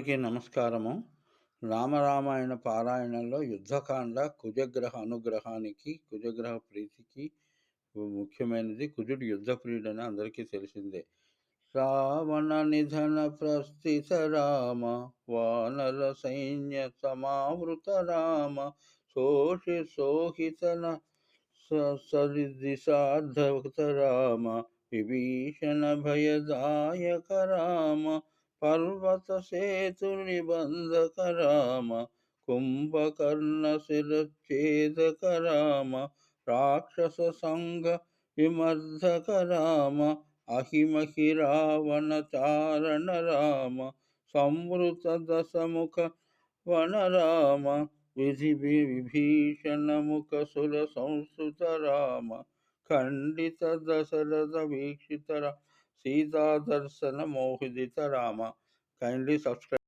అందరికీ నమస్కారము. రామరామాయణ పారాయణంలో యుద్ధకాండ కుజగ్రహ అనుగ్రహానికి కుజగ్రహ ప్రీతికి ముఖ్యమైనది కుజుడు యుద్ధ ప్రియుడని అందరికీ తెలిసిందే. రావణ నిధన ప్రస్థిత రామ వానర సైన్య సమావృత రామ శోషి శోహితన సరిదిశార్థ రామ విభీషణ భయదాయక రామ పర్వత సేతు నిబంధక రామ కుంభకర్ణ శిరచ్ఛేదక రామ రాక్షస సంఘ విమర్ధక రామ అహిమహి రావణ చారణ రామ సంవృత దశముఖ వనరామ విధి విభీషణ ముఖ సుర సంస్కృత రామ ఖండిత దశరథ వీక్షిత రామ सीता दर्शन मोहित राम। Kindly subscribe